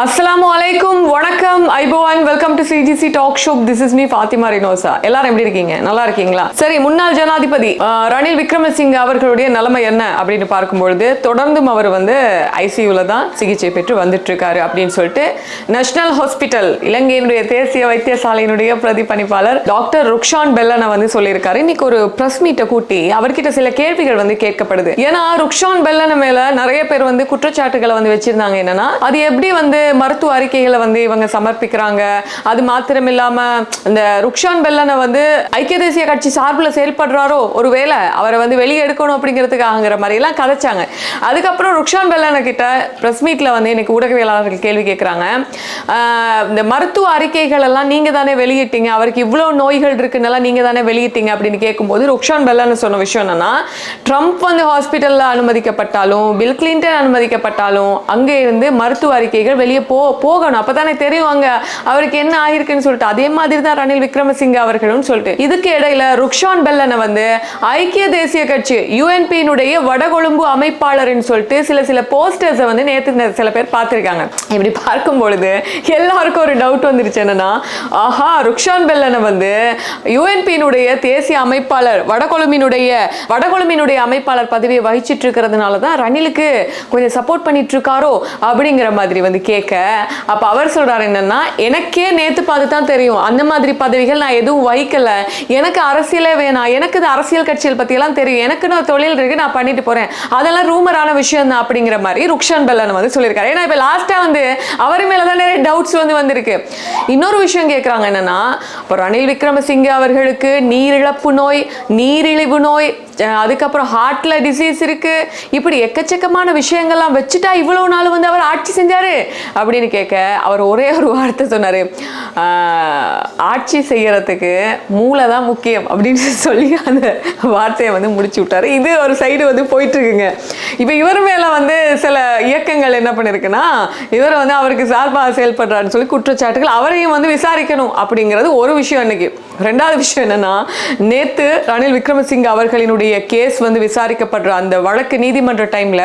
அஸ்ஸலாமு அலைக்கும் வணக்கம். ஐபோவான் welcome to CGC talk show this is me Fathima Rinosa. எல்லாரும் எப்படி இருக்கீங்க? நல்லா இருக்கீங்களா? சரி முன்னாள் ஜனாதிபதி ரணில் விக்ரமசிங்க அவர்களுடைய நிலைமை என்ன அப்படின்னு பார்க்கும்பொழுது தொடர்ந்தும் அவர் வந்து ஐசியூவில் தான் சிகிச்சை பெற்று வந்துட்டு இருக்காரு அப்படின்னு சொல்லிட்டு நேஷனல் ஹாஸ்பிட்டல் இலங்கையினுடைய தேசிய வைத்தியசாலையினுடைய பிரதிபணிப்பாளர் டாக்டர் ருக்ஷான் பெல்லனை வந்து சொல்லியிருக்காரு. இன்னைக்கு ஒரு பிரஸ் மீட்டை கூட்டி அவர்கிட்ட சில கேள்விகள் வந்து கேட்கப்படுது. ஏன்னா ருக்ஷான் பெல்லனை மேல நிறைய பேர் வந்து குற்றச்சாட்டுகளை வந்து வச்சிருந்தாங்க. என்னன்னா அது எப்படி வந்து மருத்துவ அறிக்கைகளை வந்து இவங்க சமர்ப்பிக்கிறாங்க. அது மாத்திரம் இல்லாம இந்த ருக்ஷான் பெல்லனை வந்து ஐக்கிய தேசிய கட்சி சார்பில் செயல்படுறாரோ ஒருவேளை அவரை வந்து வெளியே எடுக்கணும் அப்படிங்கிறதுக்காகங்கிற மாதிரி எல்லாம் கதைச்சாங்க. அதுக்கப்புறம் ருக்ஷான் பெல்லனை கிட்ட பிரஸ் மீட்ல வந்து இன்னைக்கு ஊடகவியலாளர்கள் கேள்வி கேட்குறாங்க இந்த மருத்துவ அறிக்கைகள் எல்லாம் நீங்க தானே வெளியிட்டீங்க அவருக்கு இவ்வளவு நோய்கள் இருக்குன்னெல்லாம் நீங்க தானே வெளியிட்டீங்க அப்படின்னு கேட்கும்போது ருக்ஷான் பெல்லன்னு சொன்ன விஷயம் என்னன்னா ட்ரம்ப் வந்து ஹாஸ்பிட்டல்ல அனுமதிக்கப்பட்டாலும் பில் கிளின்டன் அனுமதிக்கப்பட்டாலும் அங்கே இருந்து மருத்துவ அறிக்கைகள் வெளியே போ போகணும். அப்பதானே தெரியும் அங்க அவருக்கு என்ன ஆயிருக்குன்னு சொல்லிட்டு. அதே மாதிரி தான் ரணில் விக்ரமசிங்க அவர்களும் சொல்லிட்டு. இதுக்கு இடையில ருக்ஷான் பெல்லனை வந்து ஐக்கிய தேசிய கட்சி யூஎன்பியினுடைய வடகொழும்பு அமைப்பாளர்னு சொல்லிட்டு சில சில போஸ்டர்ஸை வந்து நேற்று சில பேர் பார்த்திருக்காங்க. இப்படி பார்க்கும் பொழுது எல்லாருக்கும் ஒரு டவுட் வந்துருச்சு என்னன்னா ஆஹா ருக்ஷான் பெல்லனை வந்து யூஎன்பியினுடைய தேசிய அமைப்பாளர் வடகொழும்பினுடைய வடகொழும்பினுடைய அமைப்பாளர் பதவியை வகிச்சிட்டு இருக்கிறதுனால தான் ரணிலுக்கு கொஞ்சம் சப்போர்ட் பண்ணிட்டு இருக்காரோ அப்படிங்கிற மாதிரி வந்து கேட்க அப்போ அவர் சொல்றாரு என்னன்னா எனக்கே நேத்து பார்த்து தான் தெரியும். அந்த மாதிரி பதவிகள் நான் எதுவும் வகிக்கல. எனக்கு அரசியலே வேணாம். எனக்கு இந்த அரசியல் கட்சிகள் பற்றியெல்லாம் தெரியும். எனக்கு நான் தொழில் இருக்கு நான் பண்ணிட்டு போறேன். அதெல்லாம் ரூமரான விஷயம் தான் அப்படிங்கிற மாதிரி ருக்ஷான் பெல்லன் வந்து சொல்லியிருக்காரு. ஏன்னா இப்போ லாஸ்ட்டாக வந்து அவர் மேலே தான் நிறைய டவுட்ஸ் வந்து வந்திருக்கு. இன்னொரு விஷயம் கேட்குறாங்க என்னன்னா இப்போ ரணில் விக்ரமசிங்கே அவர்களுக்கு நீரிழப்பு நோய் நீரிழிவு நோய் அதுக்கப்புறம் ஹார்ட்ல டிசீஸ் இருக்கு. இப்படி எக்கச்சக்கமான விஷயங்கள்லாம் வச்சுட்டா இவ்வளவு நாள் வந்து அவர் ஆட்சி செஞ்சாரு? அப்படின்னு கேட்க அவர் ஒரே ஒரு வார்த்தை சொன்னாரு. ஆட்சி செய்யறதுக்கு மூளை தான் முக்கியம் அப்படின்னு சொல்லி அந்த வார்த்தையை வந்து முடிச்சு விட்டாரு. இது ஒரு சைடு வந்து போயிட்டு இருக்குங்க இப்போ இவர் மேல வந்து சில இயக்கங்கள் என்ன பண்ணிருக்குன்னா இவர் வந்து அவருக்கு சார்பாக செயல்படுறாருன்னு சொல்லி குற்றச்சாட்டுகள் அவரையும் வந்து விசாரிக்கணும் அப்படிங்கிறது ஒரு விஷயம் இன்னைக்கு. ரெண்டாவது விஷயம் என்னன்னா நேத்து ரணில் விக்ரமசிங்க அவர்களினுடைய கேஸ் வந்து விசாரிக்கப்படுற அந்த வழக்கு நீதிமன்ற டைம்ல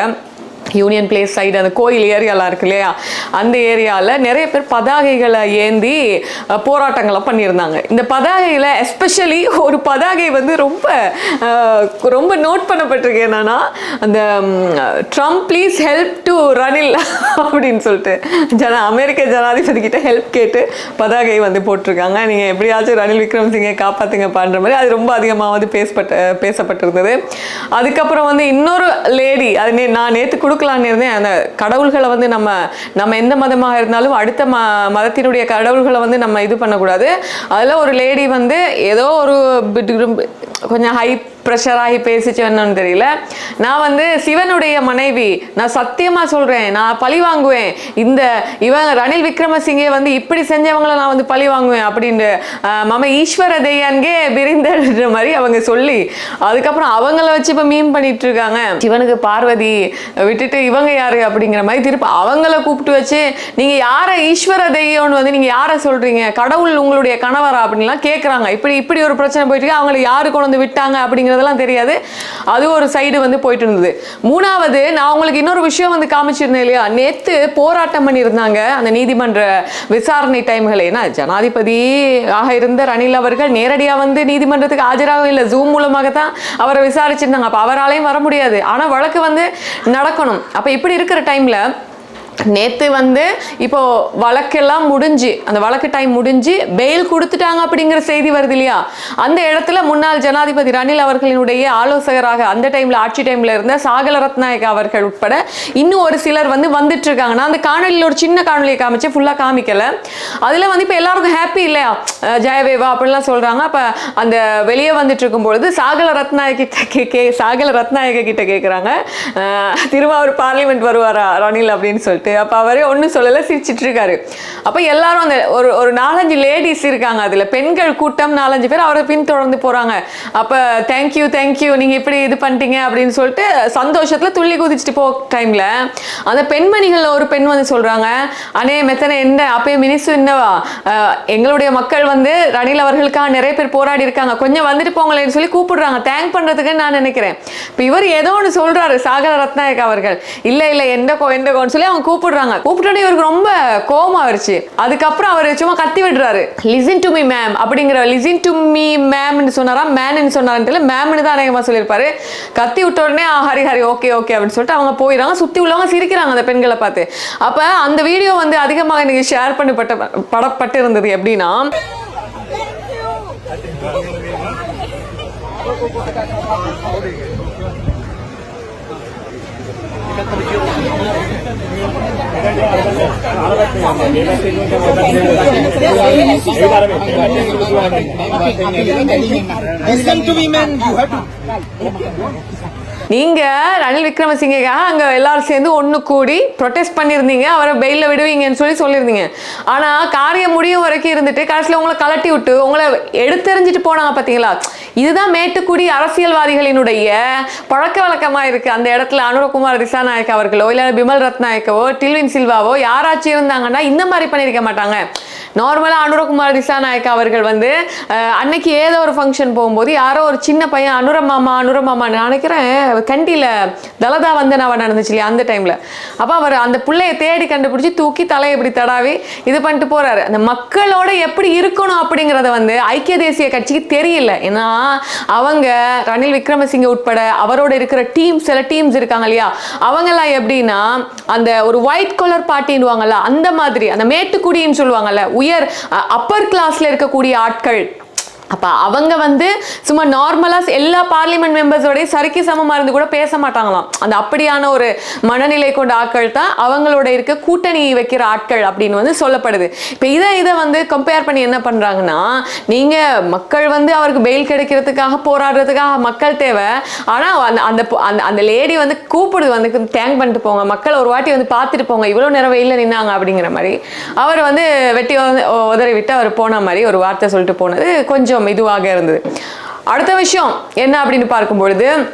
யூனியன் பிளேஸ் சைடு அந்த கோயில் ஏரியாலாம் இருக்கு இல்லையா? அந்த ஏரியாவில் நிறைய பேர் பதாகைகளை ஏந்தி போராட்டங்களை பண்ணியிருந்தாங்க. இந்த பதாகையில் எஸ்பெஷலி ஒரு பதாகை வந்து ரொம்ப ரொம்ப நோட் பண்ணப்பட்டிருக்கு என்னன்னா அந்த Trump please help to Ranil அப்படின்னு சொல்லிட்டு ஜன அமெரிக்க ஜனாதிபதி கிட்ட ஹெல்ப் கேட்டு பதாகை வந்து போட்டிருக்காங்க. நீங்கள் எப்படியாச்சும் ரணில் விக்ரம்சிங்கை காப்பாத்துங்க மாதிரி அது ரொம்ப அதிகமாக வந்து பேசப்பட்ட பேசப்பட்டிருந்தது. அதுக்கப்புறம் வந்து இன்னொரு லேடி அது நே- நான் நேற்று கொடுக்கலான்னு இருந்தேன் அந்த கடவுள்களை வந்து நம்ம நம்ம எந்த மதமாக இருந்தாலும் அடுத்த ம மதத்தினுடைய கடவுள்களை வந்து நம்ம இது பண்ணக்கூடாது. அதில் ஒரு லேடி வந்து ஏதோ ஒரு கொஞ்சம் ஹை ப்ரெஷர் ஆகி பேசிச்சு என்னன்னு தெரியல. நான் வந்து சிவனுடைய மனைவி. நான் சத்தியமா சொல்றேன். நான் பழி வாங்குவேன். இந்த இவன் ரணில் விக்ரமசிங்கே வந்து இப்படி செஞ்சவங்கள நான் வந்து பழி வாங்குவேன் அப்படின்னு மம ஈஸ்வர தெய்யான்கே விரிந்தன்ற மாதிரி அவங்க சொல்லி அதுக்கப்புறம் அவங்கள வச்சு இப்போ மீன் பண்ணிட்டு இருக்காங்க சிவனுக்கு பார்வதி விட்டுட்டு இவங்க யாரு அப்படிங்கிற மாதிரி திருப்பி அவங்கள கூப்பிட்டு வச்சு நீங்க யாரை ஈஸ்வர தெய்யம்னு வந்து நீங்க யாரை சொல்றீங்க? கடவுள் உங்களுடைய கணவரா அப்படின்லாம் கேட்குறாங்க இப்படி இப்படி ஒரு பிரச்சனை போயிட்டு அவங்களை யாரு கொண்டு வந்து விட்டாங்க அப்படிங்கிறதெல்லாம் தெரியாது. அது ஒரு சைடு வந்து போயிட்டு இருந்தது. மூணாவது நான் உங்களுக்கு இன்னொரு விஷயம் வந்து காமிச்சிருந்தேன் இல்லையா? நேற்று போராட்டம் பண்ணியிருந்தாங்க அந்த நீதிமன்ற விசாரணை டைம்கள் ஏன்னா ஜனாதிபதி ஆக இருந்த ரணில் அவர்கள் நேரடியாக வந்து நீதிமன்றத்துக்கு ஆஜராகவும் இல்லை. ஜூம் மூலமாக தான் அவரை விசாரிச்சிருந்தாங்க. அப்போ அவராலையும் வர முடியாது. ஆனால் வழக்கு வந்து நடக்கணும். அப்போ இப்படி இருக்கிற டைமில் நேற்று வந்து இப்போ வழக்கெல்லாம் முடிஞ்சு அந்த வழக்கு டைம் முடிஞ்சு பெயில் கொடுத்துட்டாங்க அப்படிங்கிற செய்தி வருது இல்லையா? அந்த இடத்துல முன்னாள் ஜனாதிபதி ரணில் அவர்களினுடைய ஆலோசகராக அந்த டைம்ல ஆட்சி டைம்ல இருந்த சாகல ரத்நாயக் அவர்கள் உட்பட இன்னும் ஒரு சிலர் வந்து வந்துட்டு இருக்காங்க நான் அந்த காணொலியில் ஒரு சின்ன காணொலியை காமிச்சு ஃபுல்லாக காமிக்கல. அதில் வந்து இப்போ எல்லாருக்கும் ஹாப்பி இல்லையா? ஜெயவேவா அப்படிலாம் சொல்றாங்க. அப்போ அந்த வெளியே வந்துட்டு இருக்கும் பொழுது சாகல ரத்நாயக் கிட்ட கே சாகல ரத்நாயக கிட்ட கேட்குறாங்க திரும்ப அவர் பார்லிமெண்ட் வருவாரா ரணில் அப்படின்னு சொல்லிட்டு. அப்போ அவரே ஒன்றும் சொல்லலை சிரிச்சிட்டு இருக்காரு அப்போ எல்லாரும் அந்த ஒரு ஒரு நாலஞ்சு லேடிஸ் இருக்காங்க அதில். பெண்கள் கூட்டம் நாலஞ்சு பேர் அவரை பின்தொடர்ந்து போகிறாங்க அப்போ தேங்க்யூ தேங்க்யூ நீங்கள் இப்படி இது பண்ணிட்டீங்க அப்படின்னு சொல்லிட்டு சந்தோஷத்தில் துள்ளி குதிச்சுட்டு போ டைமில் அந்த பெண்மணிகளில் ஒரு பெண் வந்து சொல்கிறாங்க அனே மெத்தனை என்ன? அப்பயே மினிசு என்னவா எங்களுடைய மக்கள் வந்து ரணில் அவர்களுக்காக நிறைய பேர் போராடி இருக்காங்க. கொஞ்சம் வந்துட்டு போங்களேன்னு சொல்லி கூப்பிடுறாங்க. தேங்க் பண்ணுறதுக்கு நான் நினைக்கிறேன். இப்போ இவர் ஏதோ ஒன்று சொல்கிறாரு சாகர ரத்நாயக் அவர்கள். இல்லை இல்லை எந்த கோ எந்த கோன்னு சொல்லி அவங்க கூப்பிட்டு கூப்பிடுறாங்க. கூப்பிட்டோடனே இவருக்கு ரொம்ப கோவமா ஆயிடுச்சு அதுக்கப்புறம் அவர் சும்மா கத்தி விடுறாரு. லிசன் டு மீ மேம் அப்படிங்கிற லிசன் டு மீ மேம்னு சொன்னாரா? மேன்னு சொன்னாருன்னு தெரியல. மேம்னு தான் அநேகமாக சொல்லியிருப்பாரு. கத்தி விட்ட உடனே ஹரி ஹரி ஓகே ஓகே அப்படின்னு சொல்லிட்டு அவங்க போயிடறாங்க. சுற்றி உள்ளவங்க சிரிக்கிறாங்க அந்த பெண்களை பார்த்து. அப்போ அந்த வீடியோ வந்து அதிகமாக எனக்கு ஷேர் பண்ணப்பட்ட படப்பட்டு இருந்தது எப்படின்னா You. நீங்க ரணில் விக்ரமசிங்கக்காக அங்க எல்லாரும் சேர்ந்து ஒண்ணு கூடி ப்ரொடெஸ்ட் பண்ணியிருந்தீங்க அவரை பெயில விடுவீங்கன்னு சொல்லி சொல்லியிருந்தீங்க. ஆனா காரியம் முடியும் வரைக்கும் இருந்துட்டு கடைசியில் உங்களை கலட்டி விட்டு உங்களை எடுத்தெறிஞ்சிட்டு போனாங்க பாத்தீங்களா? இதுதான் மேட்டுக்குடி அரசியல்வாதிகளினுடைய பழக்க வழக்கமாக இருக்குது அந்த இடத்துல அனுரகுமார் திசாநாயக் அவர்களோ இல்லை பிமல் ரத்நாயக்கவோ டில்வின் சில்வாவோ யாராச்சும் இருந்தாங்கன்னா இந்த மாதிரி பண்ணியிருக்க மாட்டாங்க. நார்மலாக அனுரகுமார் திசாநாயக் அவர்கள் வந்து அன்னைக்கு ஏதோ ஒரு ஃபங்க்ஷன் போகும்போது யாரோ ஒரு சின்ன பையன் அனுரமாமா அனுரமாமா நினைக்கிறேன் கண்டியில் தலதா வந்து நான் நடந்துச்சு இல்லையா அந்த டைமில் அப்போ அவர் அந்த பிள்ளைய தேடி கண்டுபிடிச்சி தூக்கி தலையை இப்படி தடாவி இது பண்ணிட்டு போகிறாரு அந்த மக்களோட எப்படி இருக்கணும் அப்படிங்கிறத வந்து ஐக்கிய தேசிய கட்சிக்கு தெரியல. ஏன்னா அவங்க ரணில் விக்ரமசிங்க உட்பட அவரோட இருக்கிற டீம் சில டீம்ஸ் இருக்காங்க இல்லையா? அவங்கெல்லாம் எப்படின்னா அந்த ஒரு ஒயிட் கலர் பார்ட்டின்னுவாங்கல்ல அந்த மாதிரி அந்த மேட்டுக்குடின்னு சொல்லுவாங்கல்ல உயர் அப்பர் கிளாஸ்ல இருக்கக்கூடிய ஆட்கள். அப்போ அவங்க வந்து சும்மா நார்மலாக எல்லா பார்லிமெண்ட் மெம்பர்ஸோடய சரிக்கு சமமாக இருந்து கூட பேச மாட்டாங்களாம். அந்த அப்படியான ஒரு மனநிலை கொண்ட ஆட்கள் தான் அவங்களோட இருக்க கூட்டணி வைக்கிற ஆட்கள் அப்படின்னு வந்து சொல்லப்படுது. இப்போ இதை இதை வந்து கம்பேர் பண்ணி என்ன பண்ணுறாங்கன்னா நீங்கள் மக்கள் வந்து அவருக்கு பெயில் கிடைக்கிறதுக்காக போராடுறதுக்காக மக்கள் தேவை. ஆனால் அந்த அந்த அந்த அந்த லேடி வந்து கூப்பிடுது வந்து தேங்க் பண்ணிட்டு போங்க. மக்கள் ஒரு வாட்டி வந்து பார்த்துட்டு போங்க. இவ்வளோ நேரம் வெயில்ல நின்னாங்க அப்படிங்கிற மாதிரி. அவர் வந்து வெட்டி உத- உதறி விட்டு அவர் போன மாதிரி ஒரு வார்த்தை சொல்லிட்டு போனது. கொஞ்சம் இதுவாக இருந்தது. அடுத்த விஷயம் என்ன அப்படின்னு பார்க்கும் பொழுது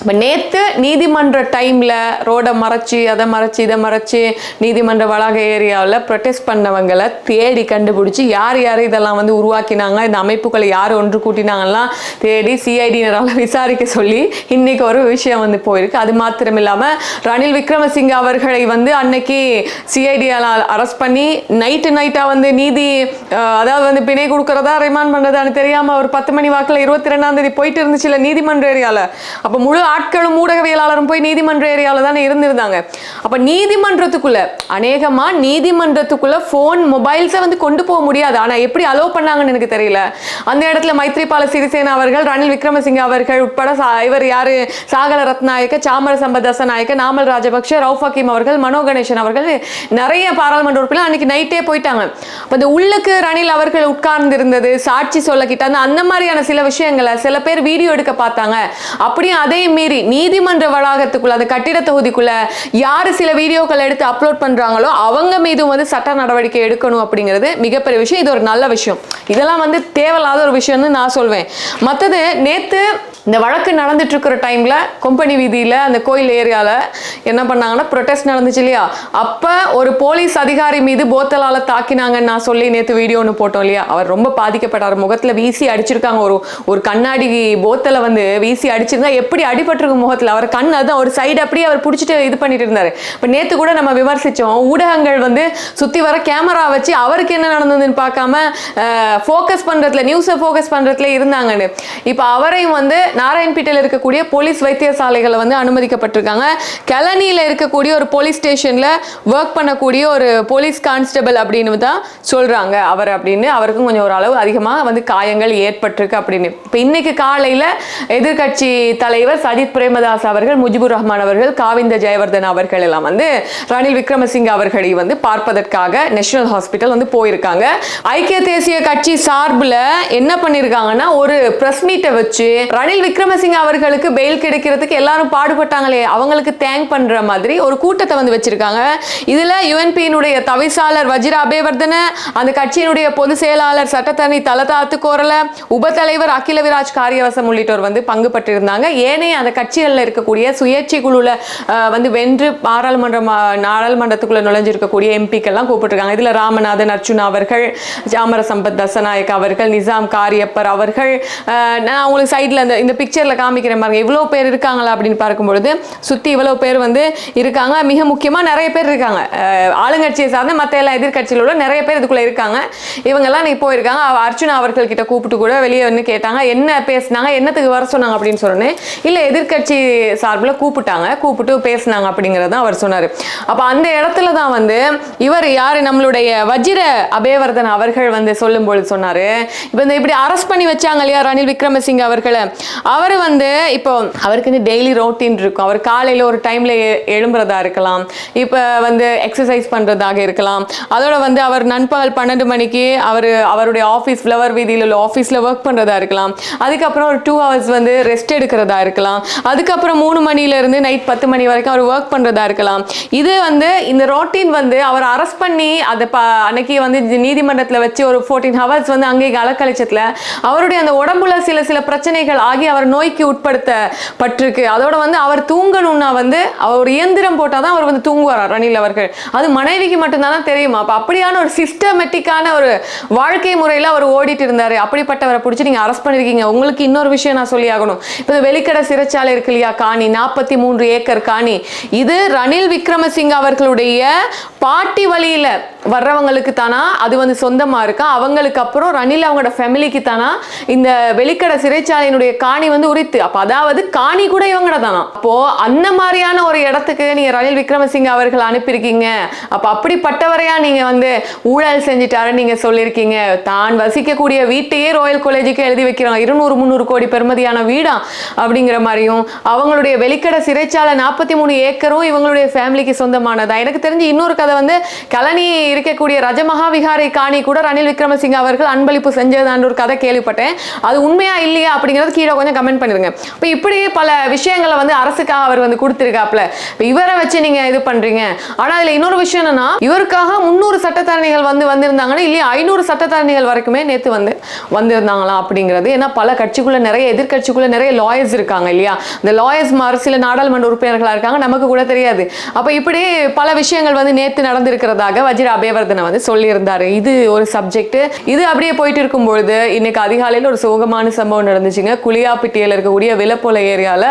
இப்போ நேற்று நீதிமன்ற டைமில் ரோடை மறைச்சி அதை மறைச்சி இதை மறைச்சி நீதிமன்ற வளாக ஏரியாவில் ப்ரொட்டெஸ்ட் பண்ணவங்களை தேடி கண்டுபிடிச்சி யார் யார் இதெல்லாம் வந்து உருவாக்கினாங்க இந்த அமைப்புகளை யார் ஒன்று கூட்டினாங்கலாம் தேடி சிஐடியினரால் விசாரிக்க சொல்லி இன்றைக்கி ஒரு விஷயம் வந்து போயிருக்கு. அது மாத்திரம் இல்லாமல் ரணில் விக்ரமசிங்க அவர்களை வந்து அன்னைக்கு சிஐடியால் அரெஸ்ட் பண்ணி நைட்டு நைட்டாக வந்து நீதி அதாவது வந்து பிணை கொடுக்குறதா ரிமாண்ட் பண்ணுறதான்னு தெரியாமல் ஒரு பத்து மணி வாக்கில் இருபத்தி ரெண்டாம் தேதி போயிட்டு இருந்துச்சுல நீதிமன்ற ஏரியாவில் அப்போ முழு ஆட்களும் ஊடகவியலாளரும் போய் நீதிமன்ற ஏரியாவில் தானே இருந்திருந்தாங்க. அப்போ நீதிமன்றத்துக்குள்ள அநேகமாக நீதிமன்றத்துக்குள்ள ஃபோன் மொபைல்ஸை வந்து கொண்டு போக முடியாது. ஆனால் எப்படி அலோவ் பண்ணாங்கன்னு எனக்கு தெரியல. அந்த இடத்துல மைத்ரிபால சிறிசேனா அவர்கள் ரணில் விக்ரமசிங்க அவர்கள் உட்பட சா- இவர் யாரு? சாகல ரத்நாயக்க சாமர சம்பதாச நாயக்க நாமல் ராஜபக்ஷ ரவுஃப் ஹக்கீம் அவர்கள் மனோ கணேசன் அவர்கள் நிறைய பாராளுமன்ற உறுப்பினர் அன்னைக்கு நைட்டே போயிட்டாங்க. அப்ப இந்த உள்ளுக்கு ரணில் அவர்கள் உட்கார்ந்து இருந்தது சாட்சி சொல்லக்கிட்டாங்க அந்த மாதிரியான சில விஷயங்களை சில பேர் வீடியோ எடுக்க பார்த்தாங்க. அப்படியும் அதே மீறி நீதிமன்ற வளாகத்துக்குள்ள அந்த கட்டிட தொகுதிக்குள்ள யாரு சில வீடியோக்கள் எடுத்து அப்லோட் பண்றாங்களோ அவங்க மீதும் வந்து சட்ட நடவடிக்கை எடுக்கணும் அப்படிங்கிறது மிகப்பெரிய விஷயம். இது ஒரு நல்ல விஷயம். இதெல்லாம் வந்து தேவையில்லாத ஒரு விஷயம்னு நான் சொல்வேன். மற்றது நேத்து இந்த வழக்கு நடந்துட்டு இருக்கிற டைம்ல கொம்பனி வீதியில அந்த கோயில் ஏரியால என்ன பண்ணாங்கன்னா ப்ரொடெஸ்ட் நடந்துச்சு இல்லையா? அப்ப ஒரு போலீஸ் அதிகாரி மீது போத்தலால தாக்கினாங்கன்னு நான் சொல்லி நேத்து வீடியோ ஒன்று போட்டோம் இல்லையா? அவர் ரொம்ப பாதிக்கப்பட்டார். முகத்துல வீசி அடிச்சிருக்காங்க. ஒரு ஒரு கண்ணாடி போத்தலை வந்து வீசி அடிச்சிருந்தா எப்படி அடிபட்டிருக்கும் முகத்தில். அவர் கண் அதான் ஒரு சைடு அப்படியே அவர் பிடிச்சிட்டு இது பண்ணிட்டு இருந்தாரு. இப்போ நேத்து கூட நம்ம விமர்சிச்சோம் ஊடகங்கள் வந்து சுத்தி வர கேமரா வச்சு அவருக்கு என்ன நடந்ததுன்னு பார்க்காம ஃபோக்கஸ் பண்றதுல நியூஸை ஃபோக்கஸ் பண்றதுல இருந்தாங்கன்னு. இப்போ அவரையும் வந்து நாராயண்பேட்டையில் இருக்கக்கூடிய போலீஸ் வைத்தியசாலைகளை வந்து அனுமதிக்கப்பட்டிருக்காங்க. கிளனியில் இருக்கக்கூடிய ஒரு போலீஸ் ஸ்டேஷன்ல ஒர்க் பண்ணக்கூடிய ஒரு போலீஸ் கான்ஸ்டபிள் அப்படின்னு தான் சொல்றாங்க அவர் அப்படின்னு. அவருக்கும் கொஞ்சம் ஒரு அளவு அதிகமாக வந்து காயங்கள் ஏற்பட்டிருக்கு அப்படின்னு. இப்போ இன்னைக்கு காலையில் எதிர்க்கட்சி தலைவர் அஜித் பிரேமதாஸ் அவர்கள் முஜிபுர் ரஹ்மான் அவர்கள் காவிந்த ஜெயவர்தன் அவர்கள் எல்லாம் வந்து ரணில் விக்ரமசிங்க அவர்களை வந்து பார்ப்பதற்காக நேஷனல் ஹாஸ்பிட்டல் வந்து போயிருக்காங்க. ஐக்கிய தேசிய கட்சி சார்பில் என்ன பண்ணியிருக்காங்கன்னா ஒரு பிரஸ் மீட்டை வச்சு ரணில் விக்ரமசிங்க அவர்களுக்கு பெயில் கிடைக்கிறதுக்கு எல்லாரும் பாடுபட்டாங்களே அவங்களுக்கு தேங்க் பண்ற மாதிரி ஒரு கூட்டத்தை வந்து வச்சிருக்காங்க. இதுல யுஎன்பியினுடைய தவிசாளர் வஜிர அபேவர்தன அந்த கட்சியினுடைய பொதுச் செயலாளர் சட்டத்தரணி தலதாத்து கோரல உப தலைவர் அகில விராஜ் காரியவசம் உள்ளிட்டோர் வந்து பங்கு பட்டிருந்தாங்க ஏனைய அந்த அந்த கட்சிகளில் இருக்கக்கூடிய சுயேட்சை குழுல வந்து வென்று பாராளுமன்ற நாடாளுமன்றத்துக்குள்ள நுழைஞ்சிருக்கக்கூடிய எம்பிக்கெல்லாம் கூப்பிட்டுருக்காங்க. இதுல ராமநாதன் அர்ஜுனா அவர்கள் ஜாமர சம்பத் தசநாயக் அவர்கள் நிசாம் காரியப்பர் அவர்கள் நான் உங்களுக்கு சைடில் அந்த இந்த பிக்சர்ல காமிக்கிறேன் பாருங்க. இவ்வளோ பேர் இருக்காங்களா அப்படின்னு பார்க்கும்பொழுது சுற்றி இவ்வளோ பேர் வந்து இருக்காங்க. மிக முக்கியமாக நிறைய பேர் இருக்காங்க. ஆளுங்கட்சியை சார்ந்த மற்ற எல்லா எதிர்கட்சியில் உள்ள நிறைய பேர் இதுக்குள்ள இருக்காங்க. இவங்கெல்லாம் நீ போயிருக்காங்க. அர்ஜுனா அர்ச்சுனா அவர்கள் கிட்ட கூப்பிட்டு கூட வெளியே வந்து கேட்டாங்க. என்ன பேசினாங்க? என்னத்துக்கு வர சொன்னாங்க அப்படின்னு சொன்னேன் இல்லை எதிர்க்கட்சி சார்பில் கூப்பிட்டாங்க. கூப்பிட்டு பேசுனாங்க அப்படிங்கிறது தான் அவர் சொன்னார். அப்போ அந்த இடத்துல தான் வந்து இவர் யார்? நம்மளுடைய வஜிர அபேவர்தன் அவர்கள் வந்து சொல்லும்போது சொன்னார். இப்போ இந்த இப்படி அரெஸ்ட் பண்ணி வச்சாங்க இல்லையா ரணில் விக்ரமசிங்க அவர்களை? அவர் வந்து இப்போ அவருக்கு டெய்லி ரோட்டீன் இருக்கும். அவர் காலையில் ஒரு டைமில் எழும்புறதா இருக்கலாம். இப்போ வந்து எக்ஸசைஸ் பண்ணுறதாக இருக்கலாம். அதோட வந்து அவர் நண்பகல் பன்னெண்டு மணிக்கு அவர் அவருடைய ஆஃபீஸ் ஃப்ளவர் வீதியில் உள்ள ஆஃபீஸில் ஒர்க் பண்ணுறதா இருக்கலாம். அதுக்கப்புறம் ஒரு டூ ஹவர்ஸ் வந்து ரெஸ்ட் எடுக்கிறதா இருக்கலாம். இருக்கலாம். அதுக்கப்புறம் மூணு மணிலேருந்து நைட் பத்து மணி வரைக்கும் அவர் ஒர்க் பண்ணுறதா இருக்கலாம். இது வந்து இந்த ரோட்டீன் வந்து அவர் அரெஸ்ட் பண்ணி அதை ப அன்னைக்கு வந்து நீதிமன்றத்தில் வச்சு ஒரு ஃபோர்டீன் ஹவர்ஸ் வந்து அங்கே அலக்கழிச்சத்தில் அவருடைய அந்த உடம்புல சில சில பிரச்சனைகள் ஆகி அவர் நோய்க்கு உட்படுத்தப்பட்டிருக்கு. அதோட வந்து அவர் தூங்கணும்னா வந்து அவர் ஒரு இயந்திரம் போட்டால் தான் அவர் வந்து தூங்குவார் ரணில் அவர்கள். அது மனைவிக்கு மட்டும்தானே தெரியுமா? அப்போ அப்படியான ஒரு சிஸ்டமேட்டிக்கான ஒரு வாழ்க்கை முறையில் அவர் ஓடிட்டு இருந்தார். அப்படிப்பட்டவரை பிடிச்சி நீங்கள் அரெஸ்ட் பண்ணியிருக்கீங்க உங்களுக்கு இன்னொரு விஷயம் நான் சொல்லி ஆகணும். இப்போ வெளிக்கடை சிறை சிறைச்சாலை இருக்கு இல்லையா? காணி நாற்பத்தி மூன்று ஏக்கர் காணி. இது ரணில் விக்ரமசிங்க அவர்களுடைய பாட்டி வழியில் வர்றவங்களுக்கு தானா? அது வந்து சொந்தமாக இருக்கா? அவங்களுக்கு அப்புறம் ரணில் அவங்களோட ஃபேமிலிக்கு தானா? இந்த வெளிக்கடை சிறைச்சாலையினுடைய காணி வந்து உரித்து அப்போ அதாவது காணி கூட இவங்கட தானா? அப்போ அந்த மாதிரியான ஒரு இடத்துக்கு நீங்க ரணில் விக்ரமசிங்க அவர்கள் அனுப்பியிருக்கீங்க. அப்ப அப்படிப்பட்டவரையா நீங்க வந்து ஊழல் செஞ்சுட்டாரு நீங்க சொல்லியிருக்கீங்க. தான் வசிக்கக்கூடிய வீட்டையே ராயல் காலேஜுக்கு எழுதி வைக்கிறாங்க. இருநூறு முந்நூறு கோடி பெருமதியான வீடா? அப்படிங்கிற மாதிரி மாதிரியும் அவங்களுடைய வெளிக்கடை சிறைச்சாலை நாற்பத்தி மூணு ஏக்கரும் இவங்களுடைய ஃபேமிலிக்கு சொந்தமானதா? எனக்கு தெரிஞ்சு இன்னொரு கதை வந்து கலனி இருக்கக்கூடிய ரஜமகா விகாரை காணி கூட ரணில் விக்ரமசிங்க அவர்கள் அன்பளிப்பு செஞ்சதான்ற ஒரு கதை கேள்விப்பட்டேன். அது உண்மையா இல்லையா அப்படிங்கிறது கீழே கொஞ்சம் கமெண்ட் பண்ணிருங்க இப்போ இப்படி பல விஷயங்களை வந்து அரசுக்காக அவர் வந்து கொடுத்துருக்காப்ல இவரை வச்சு நீங்க இது பண்றீங்க. ஆனா இதுல இன்னொரு விஷயம் என்னன்னா இவருக்காக முந்நூறு சட்டத்தரணிகள் வந்து வந்திருந்தாங்கன்னா இல்லையா ஐநூறு சட்டத்தரணிகள் வரைக்குமே நேற்று வந்து வந்திருந்தாங்களா அப்படிங்கிறது. ஏன்னா பல கட்சிக்குள்ள நிறைய எதிர்க்கட்சிக்குள்ள நிறைய லாயர்ஸ் இருக்காங்க இல்லையா? இந்த லாயர்ஸ் மாதிரி சில நாடாளுமன்ற உறுப்பினர்களாக இருக்காங்க நமக்கு கூட தெரியாது. அப்போ இப்படி பல விஷயங்கள் வந்து நேத்து நடந்திருக்கிறதாக வஜிர அபேவர்தனை வந்து சொல்லியிருந்தார். இது ஒரு சப்ஜெக்ட் இது அப்படியே போயிட்டு இருக்கும் பொழுது இன்னைக்கு அதிகாலையில் ஒரு சோகமான சம்பவம் நடந்துச்சுங்க. குளியாப்பிட்டியில் இருக்கக்கூடிய விலப்போல ஏரியால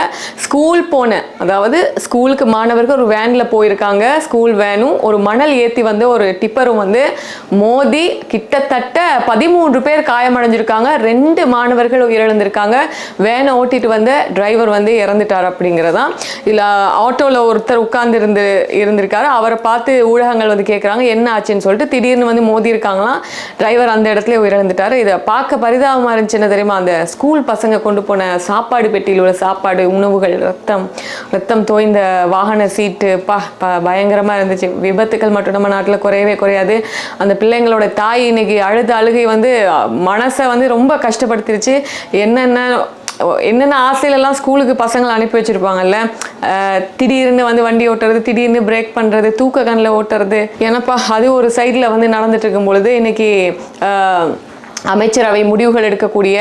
ஸ்கூல் போன அதாவது ஸ்கூலுக்கு மாணவர்கள் ஒரு வேன்ல போயிருக்காங்க. ஸ்கூல் வேனும் ஒரு மணல் ஏத்தி வந்து ஒரு டிப்பரும் வந்து மோதி கிட்டத்தட்ட பதிமூன்று பேர் காயமடைஞ்சிருக்காங்க. ரெண்டு மாணவர்கள் உயிரிழந்திருக்காங்க. வேனை ஓட்டிட்டு வந்த டிரைவர் வந்து இறந்துட்டார் அப்படிங்கிறதான் இல்லை ஆட்டோவில் ஒருத்தர் உட்கார்ந்து இருந்து இருந்திருக்காரு. அவரை பார்த்து ஊடகங்கள் வந்து கேட்குறாங்க என்ன ஆச்சுன்னு சொல்லிட்டு திடீர்னு வந்து மோதி இருக்காங்களாம் டிரைவர் அந்த இடத்துல உயிரிழந்துட்டார். இதை பார்க்க பரிதாபமா இருந்துச்சு என்ன தெரியுமா? அந்த ஸ்கூல் பசங்க கொண்டு போன சாப்பாடு பெட்டியில் உள்ள சாப்பாடு உணவுகள் ரத்தம் ரத்தம் தோய்ந்த வாகன சீட்டு பா ப- பயங்கரமா இருந்துச்சு. விபத்துக்கள் மட்டும் நம்ம நாட்டில் குறையவே குறையாது. அந்த பிள்ளைங்களோட தாய் இன்னைக்கு அழுத அழுகை வந்து மனசை வந்து ரொம்ப கஷ்டப்படுத்திருச்சு. என்னென்ன என்னென்ன ஆசையிலலாம் ஸ்கூலுக்கு பசங்களை அனுப்பி வச்சுருப்பாங்கல்ல? திடீர்னு வந்து வண்டி ஓட்டுறது திடீர்னு பிரேக் பண்ணுறது தூக்க கண்ணில் ஓட்டுறது. ஏன்னாப்பா அது ஒரு சைடில் வந்து நடந்துட்டு இருக்கும் பொழுது இன்னைக்கு அமைச்சரவை முடிவுகள் எடுக்கக்கூடிய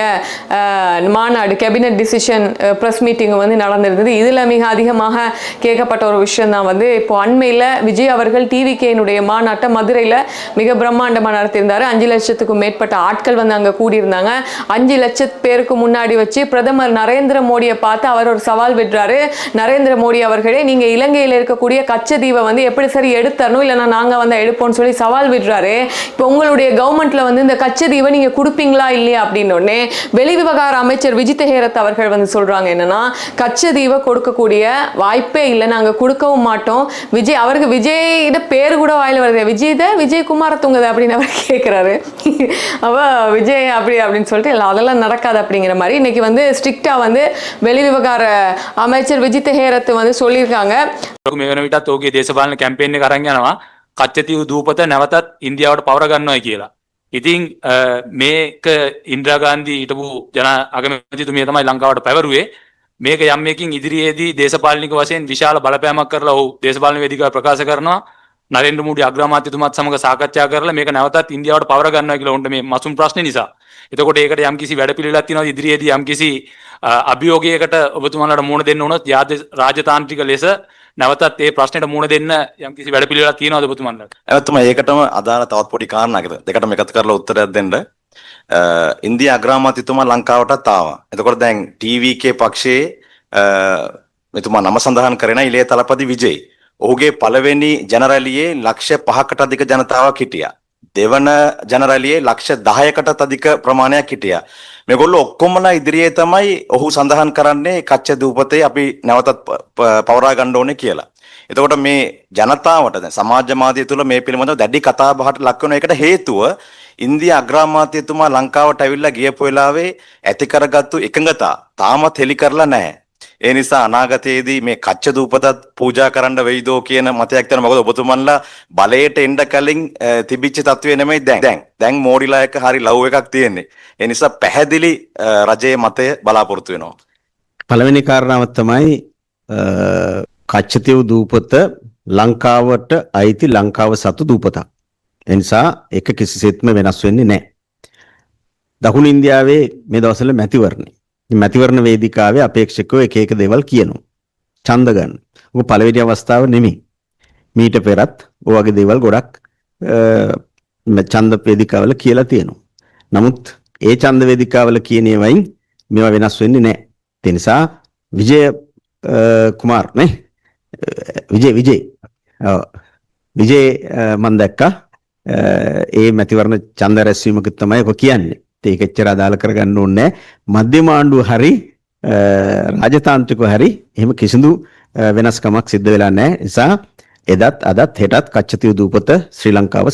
மாநாடு கேபினட் டிசிஷன் ப்ரெஸ் மீட்டிங் வந்து நடந்திருந்தது. இதில் மிக அதிகமாக கேட்கப்பட்ட ஒரு விஷயம் தான் வந்து இப்போ அண்மையில் விஜய் அவர்கள் டிவிகேனுடைய மாநாட்டை மதுரையில் மிக பிரம்மாண்டமாக நடத்தியிருந்தார். அஞ்சு லட்சத்துக்கும் மேற்பட்ட ஆட்கள் வந்து அங்கே கூடியிருந்தாங்க. அஞ்சு லட்சத்து பேருக்கு முன்னாடி வச்சு பிரதமர் நரேந்திர மோடியை பார்த்து அவர் ஒரு சவால் விடுறாரு நரேந்திர மோடி அவர்களே நீங்கள் இலங்கையில் இருக்கக்கூடிய கச்சதீவை வந்து எப்படி சரி எடுத்தரணும்? இல்லைன்னா நாங்கள் வந்து எடுப்போம்னு சொல்லி சவால் விடுறாரு இப்போ உங்களுடைய கவர்மெண்ட்டில் வந்து இந்த கச்சதீவை நீங்கள் நீங்க கொடுப்பீங்களா இல்லையா அப்படின்னு உடனே வெளிவிவகார அமைச்சர் விஜித் ஹேரத் அவர்கள் வந்து சொல்றாங்க என்னன்னா கச்சதீவை கொடுக்கக்கூடிய வாய்ப்பே இல்லை நாங்க கொடுக்கவும் மாட்டோம் விஜய் அவருக்கு விஜய்ட பேர் கூட வாயில வருது விஜய் தான் விஜய் குமார தூங்குது அப்படின்னு அவர் கேட்குறாரு அவ விஜய் அப்படி அப்படின்னு சொல்லிட்டு இல்லை அதெல்லாம் நடக்காது அப்படிங்கிற மாதிரி இன்னைக்கு வந்து ஸ்ட்ரிக்டா வந்து வெளிவிவகார அமைச்சர் விஜித் ஹேரத் வந்து சொல்லியிருக்காங்க ලොක මේ වන විටත් ඕගේ දේශපාලන කැම්පේෙන් කරන්න යනවා කච්චතිව දූපත නැවතත් ඉන්දියාවට පවරගන්නවයි කියලා. ඉතිං අ, මේක ඉන්ද්‍රාගාන්දී හිටපු ජන අගමතිතුමිය තමයි ලංකාවට පැවරුවේ. මේක යම්මකින් ඉදිරියේදී දේශපාලනික වශයෙන් විශාල බලපෑමක් කරලා ඔහු දේශපාලන වේදිකාව ප්‍රකාශ කරනවා. නරෙන්ද්‍ර මෝඩි අග්‍රාමාත්‍යතුමාත් සමග සාකච්ඡා කරලා මේක නැවතත් ඉන්දියාවට පවර ගන්නවා කියලා උන්ට මේ මසුම් ප්‍රශ්නේ නිසා. එතකොට ඒකට යම්කිසි වැඩපිළිවෙලක් තියෙනවා ඉදිරියේදී යම්කිසි අ, අභියෝගයකට ඔබතුමාලාට මුහුණ දෙන්න උනොත් යාද- රාජතාන්ත්‍රික ලෙස නැවතත් ඒ ප්‍රශ්නෙට මුහුණ දෙන්න යම්කිසි වැඩපිළිවෙලක් තියෙනවද ඔබතුමාලාට? ඇවතුම ඒකටම අදාළ තවත් පොඩි කාරණාකද දෙකටම එකතු කරලා උත්තරයක් දෙන්න අ, ඉන්දියා අග්‍රාමාත්‍යතුමා ලංකාවටත් ආවා. එතකොට දැන් TVK පක්ෂයේ අ, මෙතුමා නම සඳහන් කරන ඉලේ තලපති විජේ. ඔහුගේ පළවෙනි ජනරැලියේ ලක්ෂ පහකට අධික ජනතාවක් හිටියා. දෙවන ජනරැලියේ ලක්ෂ 10කටත් අධික ප්‍රමාණයක් හිටියා. මේගොල්ලෝ ඔක්කොමලා ඉදිරියේ තමයි ඔහු සඳහන් කරන්නේ කච්ච දූපතේ අපි නැවතත් ප- ප- පවරා ගන්න ඕනේ කියලා. එතකොට මේ ජනතාවට දැන් සමාජ මාධ්‍ය තුළ මේ පිළිබඳව දැඩි කතා බහට ලක් වෙන එකට හේතුව ඉන්දිය අග්‍රාමාත්‍යතුමා ලංකාවට ඇවිල්ලා ගියපු වෙලාවේ ඇති කරගත්තු එකඟතා තාමත් හෙලි කරලා නැහැ. ඒ නිසා අනාගතයේදී මේ කච්ච දූපතත් පූජා කරන්න වෙයිදෝ කියන මතයක් තියෙනවා. මොකද ඔබතුමන්ලා බලයට එන්න කලින් තිබිච්ච තත්ත්වය නෙමෙයි දැන්. දැන් දැන් මෝඩිලා එක හරි ලව් එකක් තියෙන්නේ. ඒ නිසා පැහැදිලි රජයේ මතය බලාපොරොත්තු වෙනවා. පළවෙනි කාරණාව තමයි කච්චතිව් දූපත ලංකාවට අයිති ලංකාව සතු දූපතක්. එනිසා එක කිසිසේත්ම වෙනස් වෙන්නේ නැහැ. දකුණු ඉන්දියාවේ මේ දවස්වල මැතිවරණේ. මේ මැතිවරණ වේදිකාවේ අපේක්ෂකව එක එක දේවල් කියනවා. ඡන්ද ගන්න. ඔක පළවෙනි අවස්ථාව නෙමෙයි. මීට පෙරත් ඔය වගේ දේවල් ගොඩක් අ, ම- ඡන්ද වේදිකාවල කියලා තියෙනවා. නමුත් ඒ ඡන්ද වේදිකාවල කියන ඒවායින් මේවා වෙනස් වෙන්නේ නැහැ. ඒ නිසා විජය අ, කුමාර් නේ අ, විජේ විජේ ඔව්. විජේ අ, මම දැක්කා අ, ඒ මැතිවරණ ඡන්ද රැස්වීමක තමයි ඔක කියන්නේ. ඒක එච්චර අදාළ කරගන්න ඕනේ නැහැ. මධ්‍යම ආණ්ඩුව හරි අ, රාජතාන්ත්‍රිකව හරි එහෙම කිසිදු අ, වෙනස්කමක් සිද්ධ වෙලා නැහැ. ඒ නිසා எதாத் අදත් හෙටත් කච්චතිව දූපත ශ්‍රී லங்காவை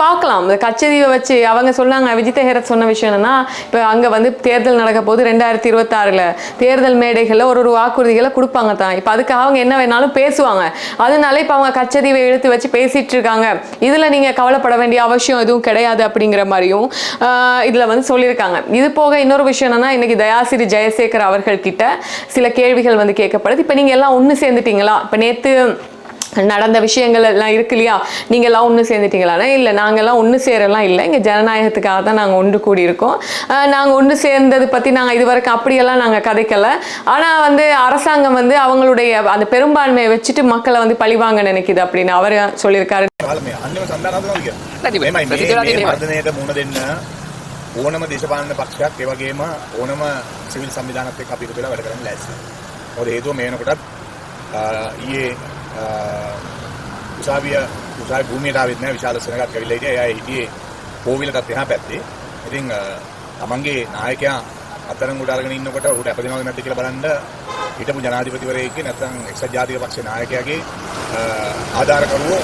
பார்க்கலாம் இந்த கச்சதீவை வச்சு அவங்க சொன்னாங்க. விஜித்த ஹெரத் சொன்ன விஷயம் என்னன்னா இப்போ அங்கே வந்து தேர்தல் நடக்க போது ரெண்டாயிரத்தி இருபத்தாறில் தேர்தல் மேடைகளில் ஒரு ஒரு வாக்குறுதிகளை கொடுப்பாங்க தான். இப்போ அதுக்காக அவங்க என்ன வேணாலும் பேசுவாங்க. அதனால இப்போ அவங்க கச்சதீவை இழுத்து வச்சு பேசிட்டு இருக்காங்க. இதில் நீங்கள் கவலைப்பட வேண்டிய அவசியம் எதுவும் கிடையாது அப்படிங்கிற மாதிரியும் இதில் வந்து சொல்லியிருக்காங்க. இது போக இன்னொரு விஷயம் என்னன்னா இன்னைக்கு தயாசிரி ஜெயசேகர் அவர்கள்கிட்ட சில கேள்விகள் வந்து கேட்கப்படுது. இப்போ நீங்கள் எல்லாம் ஒன்று சேர்ந்துட்டீங்களா? இப்போ நேற்று நடந்த விஷயங்கள் எல்லாம் இருக்கு இல்லையா நீங்க எல்லாம் ஒன்று சேர்ந்துட்டீங்களானா இல்லை நாங்கெல்லாம் ஒன்று சேரலாம் இல்லை இங்கே ஜனநாயகத்துக்காக தான் நாங்கள் ஒன்று கூடியிருக்கோம் அஹ் நாங்க ஒன்று சேர்ந்தது பற்றி நாங்கள் இது வரைக்கும் அப்படியெல்லாம் நாங்கள் கதைக்கல ஆனால் வந்து அரசாங்கம் வந்து அவங்களுடைய அந்த பெரும்பான்மையை வச்சுட்டு மக்களை வந்து பழிவாங்க நினைக்குது அப்படின்னு அவர் சொல்லியிருக்காரு කාල මේ අන්තිම සඳහනතුනම කිය. නැති මෙමයි මේ ප්‍රතිචාරය මේ මෙහෙමයි. වර්ධනයට මුහුණ දෙන්න ඕනම දේශපාලන පක්ෂයක් ඒ වගේම ඕනම සිවිල් සංවිධානත් එක්ක අපි එකතු වෙලා වැඩ කරන්න ලෑස්ති. මොකද හේතුව මේ වෙනකොටත් අ, ඊයේ අ, උසාවිය උසාවි භූමියට ආවෙත් නැහැ විශාල සෙනගක් ඇවිල්ලා හිටියා. එයා හිටියේ කෝවිලටත් එහා පැත්තේ. ඉතින් අ, තමන්ගේ නායකයා අත්අඩංගුවට අරගෙන ඉන්නකොට ඌට අපදිනවද නැද්ද කියලා බලන්න හිටපු ජනාධිපතිවරයෙක්ගේ නැත්නම් එක්සත් ජාතික පක්ෂේ නායකයාගේ අ, ආධාරකරුවෝ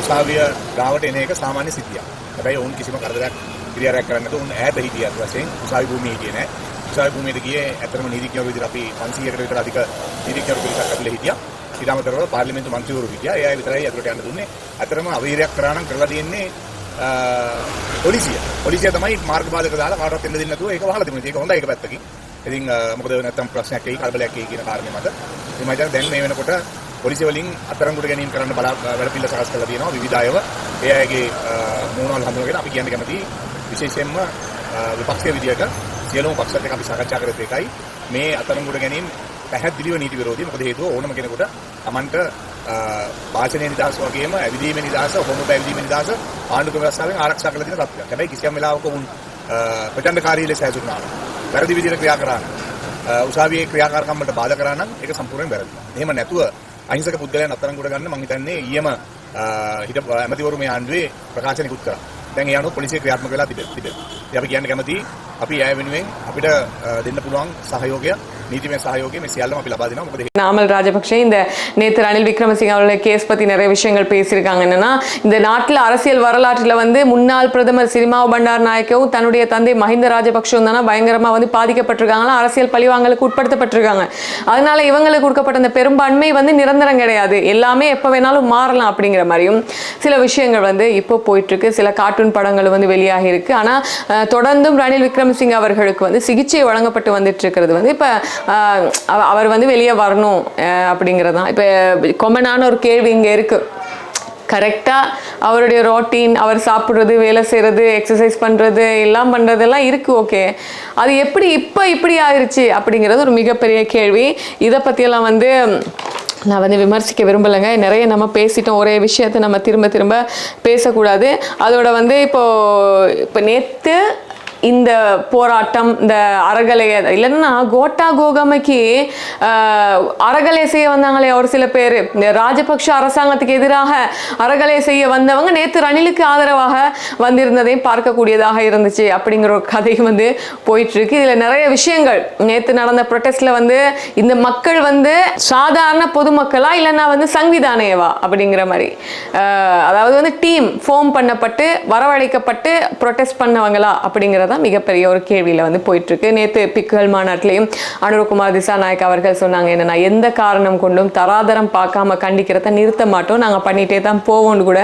උසාවිය ගාවට එන එක සාමාන්‍ය සිද්ධියක්. හැබැයි ඔවුන් කිසිම කරදරයක් ක්‍රියාවක් කරන්නේ නැතුව උන් ඈත හිටියත් වශයෙන් උසාවි භූමියේ හිටියේ නැහැ. උසාවි භූමියට ගියේ ඇත්තටම නීතිඥවරු විදිහට අපි 500කට විතර අධික නීතිඥවරු පිරිසක් ඇතුලේ හිටියා. ඊට අමතරව පාර්ලිමේන්තු මන්ත්‍රීවරු හිටියා. ඒ අය විතරයි ඇතුලට යන්න දුන්නේ. ඇත්තටම අවීරයක් කරා නම් කරලා තියෙන්නේ අ, පොලිසිය. පොලිසිය තමයි මාර්ග බාධක දාලා කාටවත් එන්න දෙන්නේ නැතුව ඒක වහලා තිබුණේ. ඒක හොඳයි ඒක පැත්තකින්. ඉතින් අ, මොකද නැත්තම් ප්‍රශ්නයක් එයි කලබලයක් එයි කියන කාරණේ මත. ඉතින් මම හිතන්නේ දැන් මේ වෙනකොට පොලිසිය වලින් අත්අඩංගුවට ගැනීම කරන්න බලා වැඩ පිළිවෙල සකස් කරලා තියෙනවා විවිධ අයව. ඒ අයගේ අ, මූණවල් හඳුනගෙන අපි කියන්න කැමතියි විශේෂයෙන්ම අ, විපක්ෂයේ විදියට සියලුම පක්ෂත් එක්ක අපි සාකච්ඡා කරත් එකයි මේ අත්අඩංගුවට ගැනීම පැහැදිලිව නීති විරෝධී. මොකද හේතුව ඕනම කෙනෙකුට Tamanට අ, වාචනයේ නිදහස වගේම ඇවිදීමේ නිදහස, හොම පැවිදීමේ නිදහස ආණ්ඩුක ව්‍යවස්ථාවෙන් ආරක්ෂා කරලා තියෙන තත්ත්වයක්. හැබැයි කිසියම් වෙලාවක වුන් ප්‍රචණ්ඩකාරී ලෙස හැසිරුණා නම්, වැරදි විදිහට ක්‍රියා කරා නම්, අ, උසාවියේ ක්‍රියාකාරකම් වලට බාධා කරා නම් ඒක සම්පූර්ණයෙන් වැරදි. එහෙම නැතුව අහිංසක පුද්ගලයන් අත්අඩංගුවට ගන්න මම හිතන්නේ ඊයේම අ, හිටපු ඇමතිවරු මේ ආණ්ඩුවේ ප්‍රකාශනයකුත් කරා. දැන් ඒ අනුව පොලිසිය ක්‍රියාත්මක වෙලා තිබෙනවා. තිබෙනවා. ඉතින් අපි කියන්න කැමතියි අපි ඒ වෙනුවෙන් අපිට අ, දෙන්න පුළුවන් සහයෝගය, නීතිමය සහයෝගය මේ සියල්ලම අපි ලබා දෙනවා. මොකද நாமல் ராஜபக்ஷே இந்த நேற்று ரணில் விக்ரமசிங்க அவருடைய கேஸ் பத்தி நிறைய விஷயங்கள் பேசியிருக்காங்க என்னன்னா இந்த நாட்டில் அரசியல் வரலாற்றில் வந்து முன்னாள் பிரதமர் சிரிமாவ் பண்டார் நாயக்கவும் தன்னுடைய தந்தை மஹிந்த ராஜபக்ஷவும் தானே பயங்கரமா வந்து பாதிக்கப்பட்டிருக்காங்களா அரசியல் பழிவாங்கலுக்கு உட்படுத்தப்பட்டிருக்காங்க அதனால இவங்களுக்கு கொடுக்கப்பட்ட அந்த பெரும்பான்மை வந்து நிரந்தரம் கிடையாது எல்லாமே எப்போ வேணாலும் மாறலாம் அப்படிங்கிற மாதிரியும் சில விஷயங்கள் வந்து இப்போ போயிட்டு இருக்கு சில கார்ட்டூன் படங்கள் வந்து வெளியாகி இருக்கு ஆனா அஹ், தொடர்ந்தும் ரணில் விக்ரமசிங்க அவர்களுக்கு வந்து சிகிச்சை வழங்கப்பட்டு வந்துட்டு இருக்கிறது வந்து. இப்போ அவர் வந்து வெளியே வரணும் அப்படிங்கிறது தான் இப்போ கொமனான ஒரு கேள்வி இங்கே இருக்குது கரெக்டாக அவருடைய ரொட்டீன் அவர் சாப்பிட்றது வேலை செய்கிறது எக்ஸசைஸ் பண்ணுறது எல்லாம் பண்ணுறதெல்லாம் இருக்குது ஓகே அது எப்படி இப்போ இப்படி ஆயிடுச்சு அப்படிங்கிறது ஒரு மிகப்பெரிய கேள்வி. இதை பற்றியெல்லாம் வந்து நான் வந்து விமர்சிக்க விரும்பலைங்க. நிறைய நம்ம பேசிட்டோம். ஒரே விஷயத்தை நம்ம திரும்ப திரும்ப பேசக்கூடாது. அதோட வந்து இப்போது இப்போ நேற்று இந்த போராட்டம் இந்த அறகலை இல்லைன்னா கோட்டா கோகமைக்கு அரகலை அறகலை செய்ய வந்தாங்களே ஒரு சில பேர். இந்த ராஜபக்ஷ அரசாங்கத்துக்கு எதிராக அறகலை செய்ய வந்தவங்க நேற்று ரணிலுக்கு ஆதரவாக வந்திருந்ததையும் பார்க்கக்கூடியதாக இருந்துச்சு அப்படிங்கிற ஒரு கதையும் வந்து போயிட்டுருக்கு. இதில் நிறைய விஷயங்கள். நேற்று நடந்த ப்ரொட்டஸ்ட்ல வந்து இந்த மக்கள் வந்து சாதாரண பொதுமக்களா இல்லைன்னா வந்து சங்விதானேவா அப்படிங்கிற மாதிரி. அதாவது வந்து டீம் ஃபோம் பண்ணப்பட்டு வரவழைக்கப்பட்டு ப்ரொட்டஸ்ட் பண்ணவங்களா அப்படிங்கிறது மிகப்பெரிய ஒரு கேள்வியில் வந்து போயிட்டு இருக்கு நேற்று பிக்குகள் மாநாட்டிலையும் அனுரகுமார் திசாநாயக் அவர்கள் சொன்னாங்க என்னன்னா எந்த காரணம் கொண்டும் தராதரம் பார்க்காம கண்டிக்கிறத நிறுத்த மாட்டோம். நாங்க பண்ணிட்டே தான் போவோம்னு கூட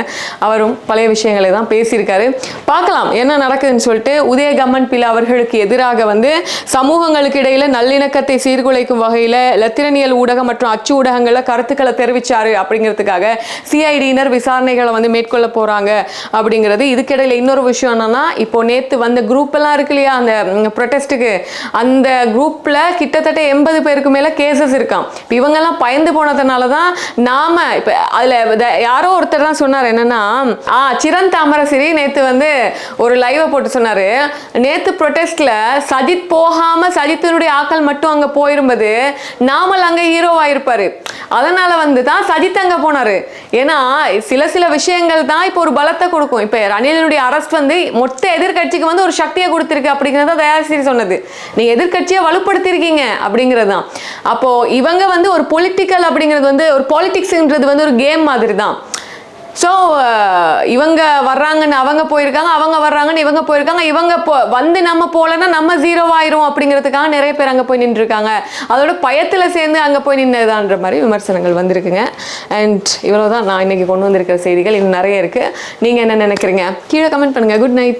அவரும் பழைய விஷயங்களை தான் பேசியிருக்காரு. பார்க்கலாம் என்ன நடக்குதுன்னு சொல்லிட்டு உதயகமன் பிள்ளை அவர்களுக்கு எதிராக வந்து சமூகங்களுக்கு இடையில நல்லிணக்கத்தை சீர்குலைக்கும் வகையில லத்திரனியல் ஊடகம் மற்றும் அச்சு ஊடகங்களில் கருத்துக்களை தெரிவிச்சாரு அப்படிங்கிறதுக்காக சிஐடியினர் விசாரணைகளை வந்து மேற்கொள்ள போறாங்க அப்படிங்கிறது. இதுக்கிடையில் இன்னொரு விஷயம் என்னன்னா இப்போ நேத்து வந்த குரூப் எல்லாம் இருக்கு இல்லையா அந்த ப்ரொட்டஸ்ட்டுக்கு அந்த குரூப்ல கிட்டத்தட்ட எண்பது பேருக்கு மேல கேசஸ் இருக்கான் இப்போ இவங்கெல்லாம் பயந்து போனதுனால தான் நாம இப்ப அதுல யாரோ ஒருத்தர் தான் சொன்னார் என்னன்னா ஆ சிரன் தாமரசிறி நேத்து வந்து ஒரு லைவை போட்டு சொன்னாரு. நேத்து ப்ரொட்டஸ்ட்டில் சஜித் போகாம சஜித்தினுடைய ஆக்கள் மட்டும் அங்க போயிருப்பது நாமல் அங்க ஹீரோவா இருப்பாரு அதனால வந்து தான் சஜித் அங்க போனாரு. ஏன்னா சில சில விஷயங்கள் தான் இப்போ ஒரு பலத்தை கொடுக்கும். இப்போ ரணிலினுடைய அரஸ்ட் வந்து மொத்த எதிர்க்கட்சிக்கு வந்து ஒரு சக்தியை கொடுத்திருக்கு அப்படிங்கிறத தயாசிரி சொன்னது. நீங்க எதிர்க்கட்சியை வலுப்படுத்தியிருக்கீங்க அப்படிங்கிறது தான் அப்போ இவங்க வந்து ஒரு பொலிட்டிக்கல் அப்படிங்கிறது வந்து ஒரு பாலிடிக்ஸ்ன்றது வந்து ஒரு கேம் மாதிரி தான் ஸோ இவங்க வர்றாங்கன்னு அவங்க போயிருக்காங்க அவங்க வர்றாங்கன்னு இவங்க போயிருக்காங்க இவங்க போ வந்து நம்ம போகலன்னா நம்ம ஜீரோ ஆயிரும் அப்படிங்கிறதுக்காக நிறைய பேர் அங்கே போய் நின்றுருக்காங்க. அதோட பயத்தில் சேர்ந்து அங்கே போய் நின்றுதான்ற மாதிரி விமர்சனங்கள் வந்திருக்குங்க. அண்ட் இவ்வளோ தான் நான் இன்னைக்கு கொண்டு வந்திருக்கிற செய்திகள். இன்னும் நிறைய இருக்குது நீங்கள் என்ன நினைக்கிறீங்க? கீழே கமெண்ட் பண்ணுங்கள் குட் நைட்